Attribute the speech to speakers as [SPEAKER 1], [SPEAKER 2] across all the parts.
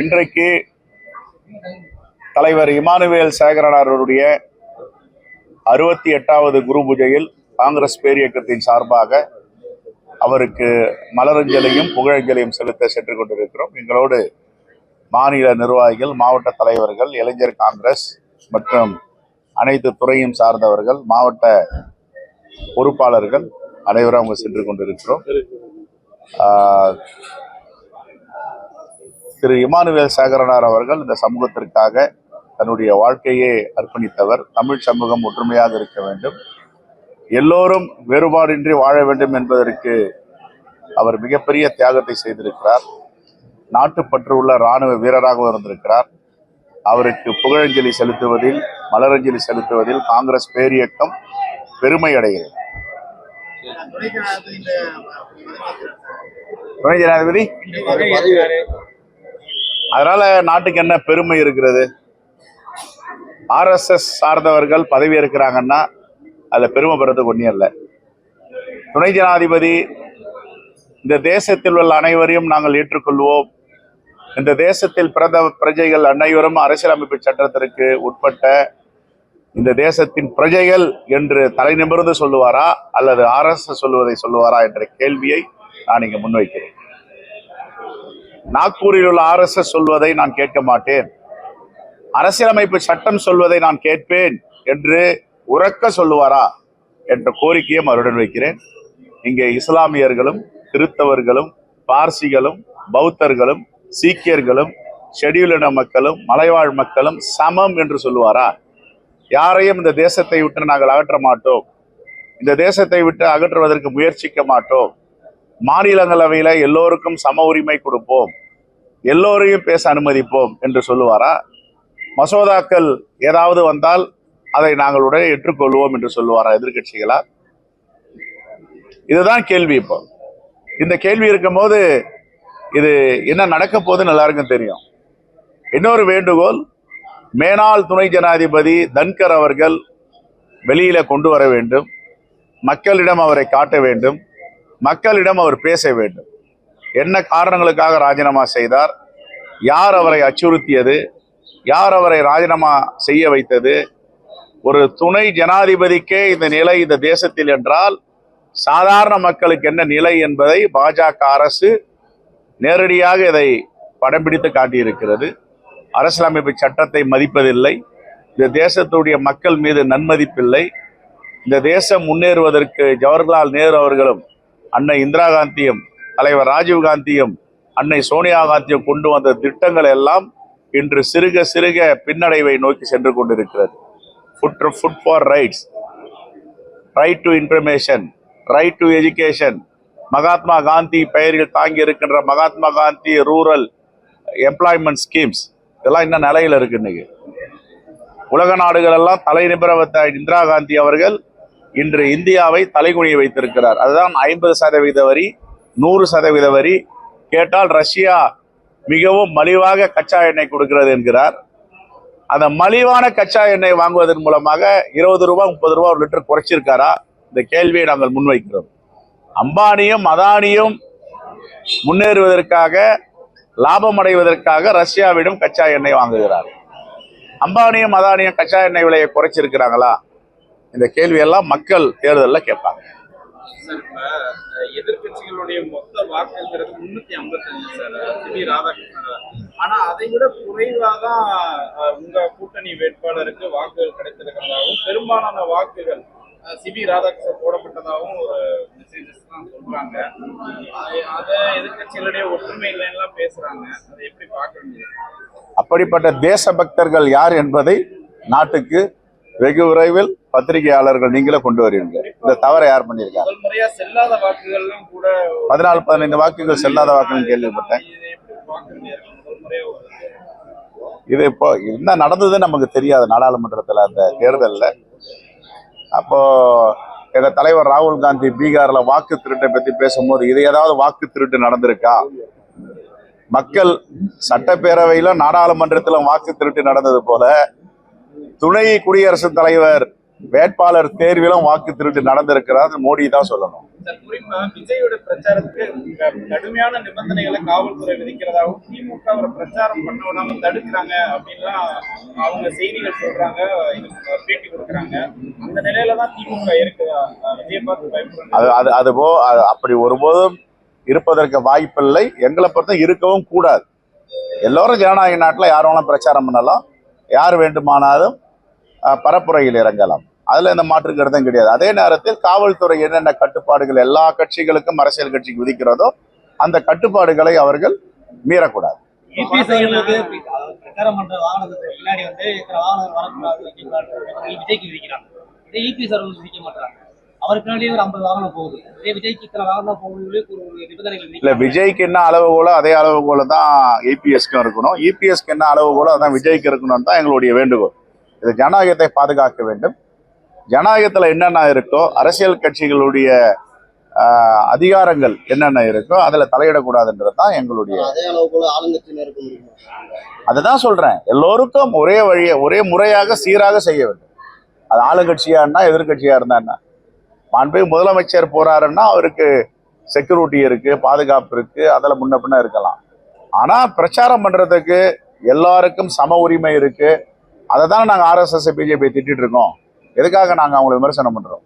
[SPEAKER 1] இன்றைக்கு தலைவர் இமானுவேல் சேகரனார் அவருடைய அறுபத்தி எட்டாவது குரு பூஜையில் காங்கிரஸ் பேரியக்கத்தின் சார்பாக அவருக்கு மலரஞ்சலியும் புகழஞ்சலியும் செலுத்த சென்று கொண்டிருக்கிறோம். எங்களோடு மாநில நிர்வாகிகள் மாவட்ட தலைவர்கள் இளைஞர் காங்கிரஸ் மற்றும் அனைத்து துறையும் சார்ந்தவர்கள் மாவட்ட பொறுப்பாளர்கள் அனைவரும் அவங்க சென்று கொண்டிருக்கிறோம். திரு இமானுவேல் சேகரனார் அவர்கள் இந்த சமூகத்திற்காக தன்னுடைய வாழ்க்கையை அர்ப்பணித்தவர். தமிழ் சமூகம் ஒற்றுமையாக இருக்க வேண்டும். எல்லோரும் வேறுபாடின்றி வாழ வேண்டும் என்பதற்கு அவர் மிகப்பெரிய தியாகத்தை செய்திருக்கிறார். நாட்டுப்பற்று உள்ள இராணுவ வீரராகவும் இருந்திருக்கிறார். அவருக்கு புகழஞ்சலி செலுத்துவதில் மலரஞ்சலி செலுத்துவதில் காங்கிரஸ் பேரியக்கம் பெருமை அடைகிறது. துணை ஜனாதிபதி. அதனால நாட்டுக்கு என்ன பெருமை இருக்கிறது? ஆர்எஸ்எஸ் சார்ந்தவர்கள் பதவி இருக்கிறாங்கன்னா அதில் பெருமை பெறதுக்கு ஒன்றும் இல்லை. துணை ஜனாதிபதி இந்த தேசத்தில் உள்ள அனைவரையும் நாங்கள் ஏற்றுக்கொள்வோம். இந்த தேசத்தில் பிறந்த பிரஜைகள் அனைவரும் அரசியலமைப்பு சட்டத்திற்கு உட்பட்ட இந்த தேசத்தின் பிரஜைகள் என்று தலை நிமிர்ந்து சொல்லுவாரா அல்லது ஆர்எஸ்எஸ் சொல்லுவதை சொல்லுவாரா என்ற கேள்வியை நான் இங்கே முன்வைக்கிறேன். நாக்பூரில் உள்ள ஆர்எஸ்எஸ் சொல்வதை நான் கேட்க மாட்டேன். அரசியலமைப்பு சட்டம் சொல்வதை நான் கேட்பேன் என்று உறக்க சொல்லுவாரா என்ற கோரிக்கையை மறுடன் வைக்கிறேன். இங்கே இஸ்லாமியர்களும் கிறித்தவர்களும் பார்சிகளும் பௌத்தர்களும் சீக்கியர்களும் ஷெடியூலின மக்களும் மலைவாழ் மக்களும் சமம் என்று சொல்லுவாரா? யாரையும் இந்த தேசத்தை விட்டு நாங்கள் அகற்ற மாட்டோம். இந்த தேசத்தை விட்டு அகற்றுவதற்கு முயற்சிக்க மாட்டோம். மாநிலங்களவையில எல்லோருக்கும் சம உரிமை கொடுப்போம் எல்லோரையும் பேச அனுமதிப்போம் என்று சொல்லுவாரா? மசோதாக்கள் ஏதாவது வந்தால் அதை நாங்கள் உடனே ஏற்றுக்கொள்வோம் என்று சொல்லுவாரா எதிர்கட்சிகளா இதுதான் கேள்வி இப்போ. இந்த கேள்வி இருக்கும்போது இது என்ன நடக்க போகுதுன்னு எல்லாருக்கும் தெரியும். இன்னொரு வேண்டுகோள் மேனாள் துணை ஜனாதிபதி தன்கர் அவர்கள் வெளியில கொண்டு வர வேண்டும் மக்களிடம் அவரை காட்ட வேண்டும் மக்களிடம் அவர் பேச வேண்டும். என்ன காரணங்களுக்காக ராஜினாமா செய்தார்? யார் அவரை அச்சுறுத்தியது? யார் அவரை ராஜினாமா செய்ய வைத்தது? ஒரு துணை ஜனாதிபதிக்கே இந்த நிலை இந்த தேசத்தில் என்றால் சாதாரண மக்களுக்கு என்ன நிலை என்பதை பாஜக அரசு நேரடியாக இதை படம் பிடித்து காட்டியிருக்கிறது. அரசியலமைப்பு சட்டத்தை மதிப்பதில்லை. இந்த தேசத்துடைய மக்கள் மீது நன்மதிப்பில்லை. இந்த தேசம் முன்னேறுவதற்கு ஜவஹர்லால் நேரு அவர்களும் அன்னை இந்திரா காந்தியும் தலைவர் ராஜீவ் காந்தியும் அன்னை சோனியா காந்தியும் கொண்டு வந்த திட்டங்கள் எல்லாம் இன்று சிறுக சிறுக பின்னடைவை நோக்கி சென்று கொண்டிருக்கிறது. Food food for rights right to information right to education Mahatma Gandhi பெயரில் தாங்கி இருக்கின்ற Mahatma Gandhi rural employment schemes இதெல்லாம் இன்னும் நிலையில் இருக்கு இன்னைக்கு. உலக நாடுகள் எல்லாம் தலை இந்திரா காந்தி அவர்கள் இன்று இந்தியாவை தலைகுனிய வைத்திருக்கிறார். அதுதான் ஐம்பது சதவீத வரி நூறு சதவீத வரி. கேட்டால் ரஷ்யா மிகவும் மலிவாக கச்சா எண்ணெய் கொடுக்கிறது என்கிறார். அந்த மலிவான கச்சா எண்ணெய் வாங்குவதன் மூலமாக இருபது ரூபா முப்பது ரூபா ஒரு லிட்டர் குறைச்சிருக்காரா? இந்த கேள்வியை நாங்கள் முன்வைக்கிறோம். அம்பானியும் அதானியும் முன்னேறுவதற்காக லாபம் அடைவதற்காக ரஷ்யாவிடம் கச்சா எண்ணெய் வாங்குகிறார் அம்பானியும் அதானியும் கச்சா எண்ணெய் விலையை குறைச்சிருக்கிறாங்களா? இந்த கேள்வியெல்லாம் மக்கள் தேர்தலில் கேட்பாங்க.
[SPEAKER 2] எதிர்க்கட்சிகளுடைய மொத்த வாக்குங்கிறது முன்னூத்தி ஐம்பத்தஞ்சு சார். சிபி ராதாகிருஷ்ணன் ஆனா அதை விட குறைவா தான் உங்க கூட்டணி வேட்பாளருக்கு வாக்குகள் கிடைத்திருக்கிறதாகவும் பெரும்பாலான வாக்குகள் சிபி ராதாகிருஷ்ணன் போடப்பட்டதாகவும் ஒரு மெசேஜஸ் தான் சொல்றாங்க. அதை எதிர்க்கட்சிகளுடைய ஒற்றுமை இல்லைன்னுலாம் பேசுறாங்க. அதை எப்படி பார்க்க முடியும்?
[SPEAKER 1] அப்படிப்பட்ட தேசபக்தர்கள் யார் என்பதை நாட்டுக்கு வெகு விரைவில் பத்திரிகையாளர்கள் நீங்களே கொண்டு வருவீங்க. இந்த தவறை யார் பண்ணியிருக்காங்க
[SPEAKER 2] முதல் முறையா செல்லாத வாக்குகள்லாம் கூட
[SPEAKER 1] பதினாலு பதினைந்து வாக்குகள் செல்லாத வாக்குகள் கேள்விப்பட்டேன்.
[SPEAKER 2] இதை
[SPEAKER 1] இப்போ என்ன நடந்தது நமக்கு தெரியாது நாடாளுமன்றத்தில் அந்த தேர்தலில். அப்போ எங்க தலைவர் ராகுல் காந்தி பீகார்ல வாக்கு திருட்டை பத்தி பேசும்போது இது ஏதாவது வாக்கு திருட்டு நடந்திருக்கா? மக்கள் சட்டப்பேரவையில நாடாளுமன்றத்திலும் வாக்கு திருட்டு நடந்தது போல துணை குடியரசுத் தலைவர் வேட்பாளர் தேர்விலும் வாக்கு திருட்டு நடந்திருக்கிறார் மோடி தான் சொல்லணும்.
[SPEAKER 2] விஜயோட பிரச்சாரத்துக்கு கடுமையான நிபந்தனைகளை காவல்துறை விதிக்கிறதாகவும் திமுக அவரை பிரச்சாரம் பண்ண விடாம தடுக்கிறாங்க அப்படின்லாம் அவங்க செய்திகள் சொல்றாங்க. இது பேட்டி கொடுக்குறாங்க. அந்த நிலையில தான் திமுக இருக்குதா அஹ் விஜய் பார்த்து பயப்படுறாங்க.
[SPEAKER 1] அது அப்படி ஒருபோதும் இருப்பதற்கு வாய்ப்பில்லை. எங்களை பொறுத்த இருக்கவும் கூடாது. எல்லோரும் ஜனநாயக நாட்டில் யார் வேணாலும் பிரச்சாரம் பண்ணலாம். யார் வேண்டுமானாலும் பரப்புரையில் இறங்கலாம். அதுல எந்த மாற்று கருத்தும் கிடையாது. அதே நேரத்தில் காவல்துறை என்னென்ன கட்டுப்பாடுகள் எல்லா கட்சிகளுக்கும் அரசியல் கட்சிக்கு விதிக்கிறதோ அந்த கட்டுப்பாடுகளை அவர்கள் மீறக்கூடாது. இல்ல. விஜய்க்கு என்ன அளவுகோலோ அதே அளவுகோல தான் ஏபிஎஸ்க்கும் இருக்கணும். இபிஎஸ்க்கு என்ன அளவுகோலோ அதான் விஜய்க்கு இருக்கணும் தான் எங்களுடைய வேண்டுகோள். இது ஜனநாயகத்தை பாதுகாக்க வேண்டும். ஜனநாயகத்துல என்னென்ன இருக்கோ அரசியல் கட்சிகளுடைய அதிகாரங்கள் என்னென்ன இருக்கோ அதுல தலையிடக்கூடாதுன்றது தான் எங்களுடைய
[SPEAKER 3] அதே
[SPEAKER 1] அதுதான் சொல்றேன். எல்லோருக்கும் ஒரே வழியை ஒரே முறையாக சீராக செய்ய வேண்டும். அது ஆளுங்கட்சியா இருந்தா எதிர்கட்சியா இருந்தா மாண்பு முதலமைச்சர் போறாருன்னா அவருக்கு செக்யூரிட்டி இருக்கு பாதுகாப்பு இருக்கு அதில் முன்ன பின்ன இருக்கலாம். ஆனா பிரச்சாரம் பண்றதுக்கு எல்லாருக்கும் சம உரிமை இருக்கு. அதை தான் நாங்கள் ஆர்எஸ்எஸ் பிஜேபி திட்டிட்டு இருக்கோம். எதுக்காக நாங்கள் அவங்களை விமர்சனம் பண்றோம்?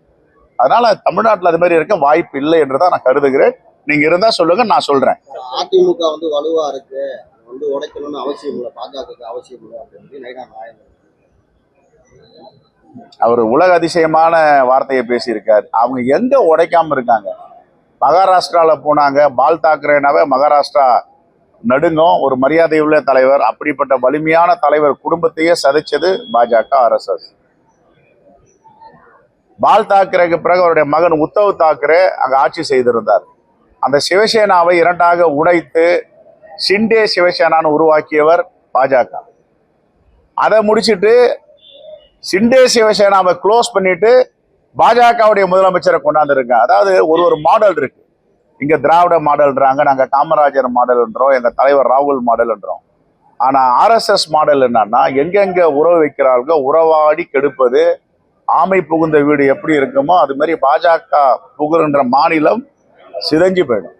[SPEAKER 1] அதனால தமிழ்நாட்டில் அது மாதிரி இருக்க வாய்ப்பு இல்லை என்று தான் நான் கருதுகிறேன். நீங்க இருந்தா சொல்லுங்க நான் சொல்றேன்.
[SPEAKER 3] அதிமுக வந்து வலுவா இருக்கு. வந்து உடைக்கணும்னு அவசியம் இல்லை. பாஜகவுக்கு அவசியம் இல்லை அப்படின்னு
[SPEAKER 1] அவர் உலக அதிசயமான வார்த்தையை பேசியிருக்காரு. அவங்க எங்க உடைக்காம இருக்காங்க? மகாராஷ்டிரால போனாங்க. பால் தாக்கரேனாவே மகாராஷ்டிரா நடுங்கும். ஒரு மரியாதை உள்ள தலைவர் அப்படிப்பட்ட வலிமையான தலைவர் குடும்பத்தையே சதைச்சது பாஜக ஆர்எஸ்எஸ் பால் தாக்கரேக்கு பிறகு அவருடைய மகன் உத்தவ் தாக்கரே அங்கே ஆட்சி செய்திருந்தார். அந்த சிவசேனாவை இரண்டாக உடைத்து சிண்டே சிவசேனான்னு உருவாக்கியவர் பாஜக. அதை முடிச்சுட்டு சிண்டே சிவசேனாவை க்ளோஸ் பண்ணிட்டு பாஜகவுடைய முதலமைச்சரை கொண்டாந்துருங்க அதாவது ஒரு ஒரு மாடல் இருக்கு. இங்க திராவிட மாடல்ன்றாங்க நாங்க காமராஜர் மாடல்ன்றோம் எங்க தலைவர் ராகுல் மாடல்ன்றோம். ஆனா ஆர்எஸ்எஸ் மாடல் என்னன்னா எங்கெங்க உறவு வைக்கிறார்களோ உறவாடி கெடுப்பது ஆமை புகுந்த வீடு எப்படி இருக்குமோ அது மாதிரி பாஜக புகுகின்ற மாநிலம் சிதைஞ்சு போயிடும்.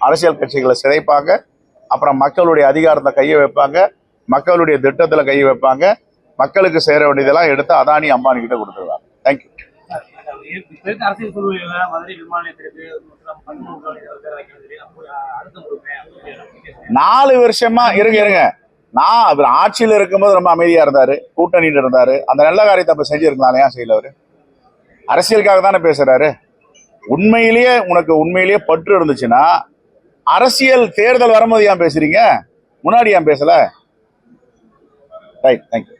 [SPEAKER 1] அரசியல் கட்சிகளை சிதைப்பாங்க அப்புறம் மக்களுடைய அதிகாரத்தை கையை வைப்பாங்க மக்களுடைய திட்டத்துல கையை வைப்பாங்க மக்களுக்கு சேர வேண்டியதெல்லாம் எடுத்து அதானி அம்பானி கிட்ட கொடுத்துருவாங்க. தேங்க்யூ நாலு வருஷமா இருங்க இருங்க. நான் அவர் ஆட்சியில் இருக்கும்போது ரொம்ப அமைதியாக இருந்தார். கூட்டணியில் இருந்தார். அந்த நல்ல காரியத்தை அப்போ செஞ்சுருக்கலாம் ஏன் செய்யல அவர்? அரசியலுக்காக தானே பேசுகிறாரு உண்மையிலேயே உனக்கு உண்மையிலேயே பற்று இருந்துச்சுன்னா அரசியல் தேர்தல் வரும்போது ஏன் பேசுறீங்க? முன்னாடி ஏன் பேசல? Right thank you